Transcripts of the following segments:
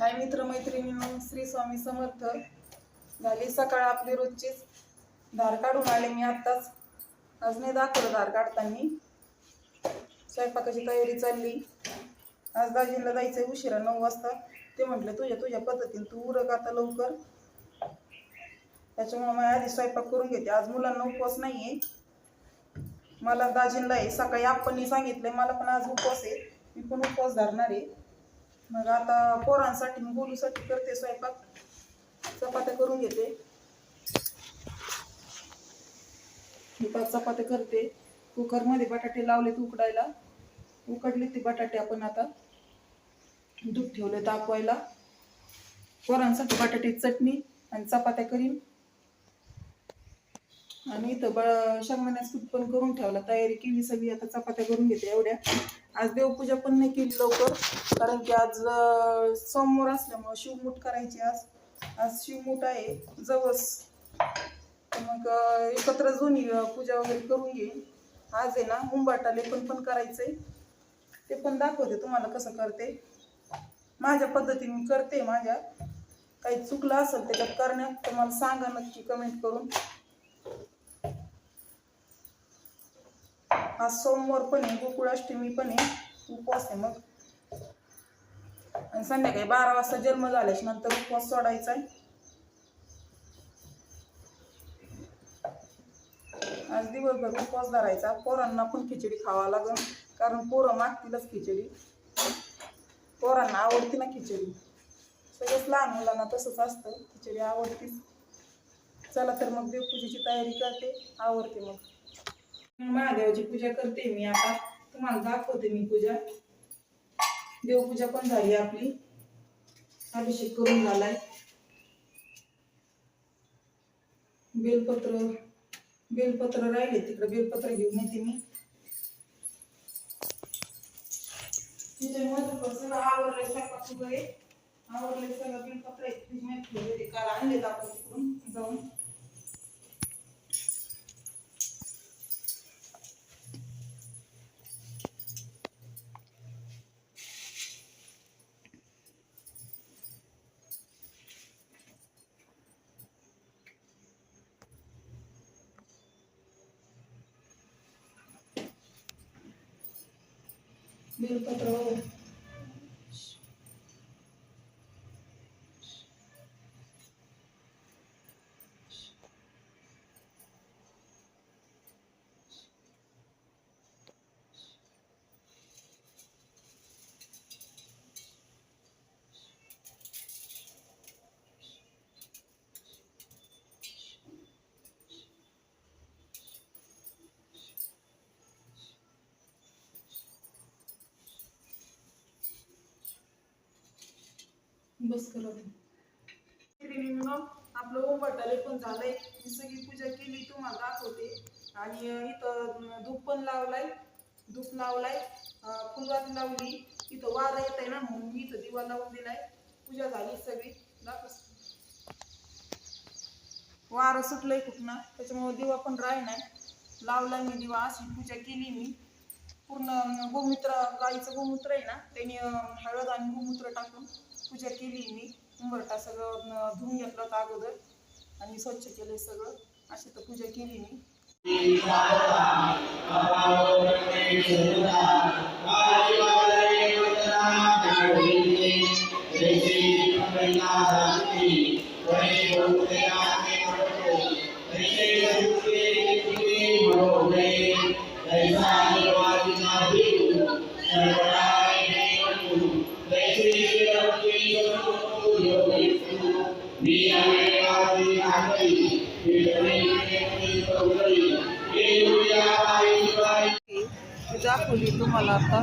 हाय मित्र मैत्रिणींनो श्री स्वामी समर्थ. झाली सकाळ आपली रोजचीच. धार काढून आले मी आत्ताच. आज नाही दाखवलं धार काढताना. स्वयंपाकाची तयारी चालली. आज दाजींना जायचंय उशिरा नऊ वाजता. ते म्हटले तुझ्या तुझ्या पद्धतीने तू उरक आता लवकर. त्याच्यामुळे मी आधी स्वयंपाक करून घेते. आज मुलांना उपवास नाहीये. मला दाजींना आहे सकाळी आपणनी सांगितलंय. मला पण आज उपवास आहे. मी पण उपवास धरणार आहे. मग आता पोरांसाठी मी बोलूसाठी करते स्वयंपाक. चपात्या करून घेते. मी पाच चपात्या करते. कुकरमध्ये बटाटे लावलेत उकडायला. उकडले ते बटाटे आपण आता दूध ठेवले तापवायला पोरांसाठी बटाट्याची चटणी आणि चपात्या करीन. आणि इथं बळ शेंगदाण्यास कूट पण करून ठेवला तयारी केली सगळी. आता चपात्या करून घेते एवढ्या. आज देवपूजा पण नाही केली लवकर कारण की आज समोर सोमवार असल्यामुळं शिवमूठ करायची आज. आज शिवमूठ आहे जवस. मग एकत्र जुनी पूजा वगैरे करून घेईन आज आहे ना मुंबाटा लेपन पण करायचंय. ते पण दाखवते तुम्हाला कसं करते. माझ्या पद्धतीने करते माझ्या. काही चुकलं असेल त्याच्यात करण्यात तर मला सांगा नक्की कमेंट करून. आज सोमवार पण आहे गोकुळाष्टमी पण आहे उपवास आहे मग. आणि संध्याकाळी बारा वाजता जन्म झाल्याच्यानंतर उपवास सोडायचा आहे. आज दिवसभर उपवास धरायचा पोरांना पण खिचडी खावा लागल कारण पोरं मागतीलच खिचडी. पोरांना आवडते ना खिचडी. सगळंच लहान मुलांना तसंच असतं खिचडी आवडतीच. चला तर मग देवपूजेची तयारी करते आवडते मग. महादेवाची पूजा करते मी. आता तुम्हाला दाखवते मी पूजा. देवपूजा पण झाली आपली. अभिषेक करून झालाय. बेलपत्र बेलपत्र राहिले. तिकडे बेलपत्र घेऊन येते मी. सगळं आवरलंय स्वयंपाक वगैरे. आवरलंय सगळं. बेलपत्र ते काल आणले आपण तिकडून जाऊन. बेलपत्र बस करा मैत्रिणींनो आपलं ओंबटाले पण झालंय. मी सगळी पूजा केली तुम्हाला दाखवते. आणि इथं धूप पण लावलाय. धूप लावलाय. अं, फुलवाती लावली. इथं वारा येत आहे ना म्हणून मी इथं दिवा लावून दिलाय. पूजा झाली सगळी. दाखव वारं सुटलंय कुठनं? त्याच्यामुळे दिवा पण राही नाही लावलाय मी दिवा. अशी पूजा केली मी. पूर्ण गोमूत्र गाईचं गोमूत्र आहे ना त्याने हळद आणि गोमूत्र टाकून पूजा केली मी उंबरटा सगळं धुवून घेतलं होतं अगोदर आणि स्वच्छ केलं सगळं अशी तर पूजा केली मी तुझ्या दाखवली तुम्हाला आता.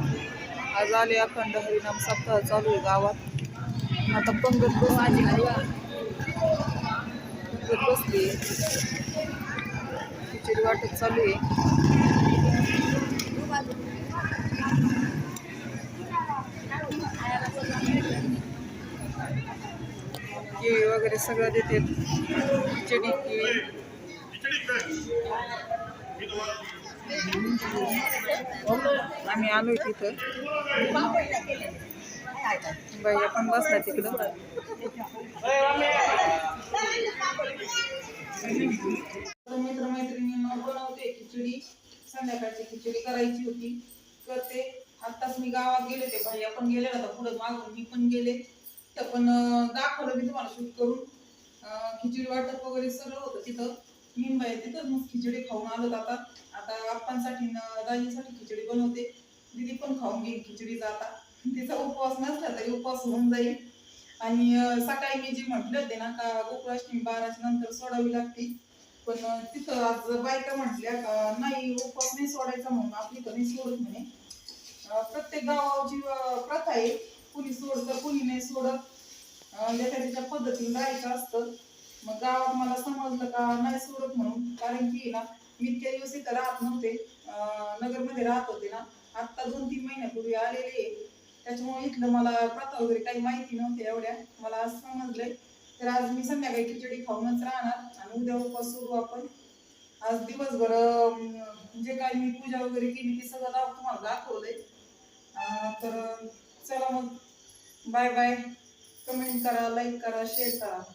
आज आले अखंड हरिनाम सप्ताह चालू आहे गावात. आता पंगत बसली. पंगत बसली. खिचडी वाटत चालू आहे. केळी वगैरे सगळं देते. खिचडी केळी आम्ही आलो तिथं बाई आपण बसला तिकडं. मित्र बनवते खिचडी. संध्याकाळची खिचडी करायची होती. करते. आत्ताच मी गावात गेले ते भैया पण गेले होता. पुढे मागून मी पण गेले. तर पण दाखवलं मी तुम्हाला शूट करून. खिचडी वाटप वगैरे सगळं होतं तिथं. निंबा आहे तिथं मग खिचडी खाऊन आलो आता. आता आप्पांसाठी न दाजीसाठी खिचडी बनवते. दिदी पण खाऊन घेईन खिचडी जाता तिचा उपवास नसला तरी उपवास होऊन जाईल. आणि सकाळी मी जे म्हटले होते ना का गोकुळाष्टमी बाराच्या नंतर सोडावी लागते. पण तिथं आज बायका म्हटल्या का नाही उपवास नाही सोडायचा म्हणून आपली तर नाही सोडत म्हणे. प्रत्येक गावाची प्रथा आहे. कुणी सोडतं कुणी नाही सोडत. अं, ज्याच्या त्याच्या पद्धतीने राहायचं असतं. मग गावात मला समजलं का नाही सोडत म्हणून कारण की ना मी इतक्या दिवस इथं राहत नव्हते. नगरमध्ये राहत होते ना आत्ता दोन तीन महिन्यापूर्वी आलेले आहे. त्याच्यामुळे इथलं मला प्रथा वगैरे काही माहिती नव्हती एवढ्या. मला आज समजलंय. तर आज मी संध्याकाळी खिचडी खाऊनच राहणार आणि उद्या उपवास सोडू आपण. आज दिवसभर जे काही मी पूजा वगैरे केली ती सगळं दाव- तुम्हाला दाखवलंय. तर चला मग. Bye bye. कमेंट करा लाईक करा शेअर करा.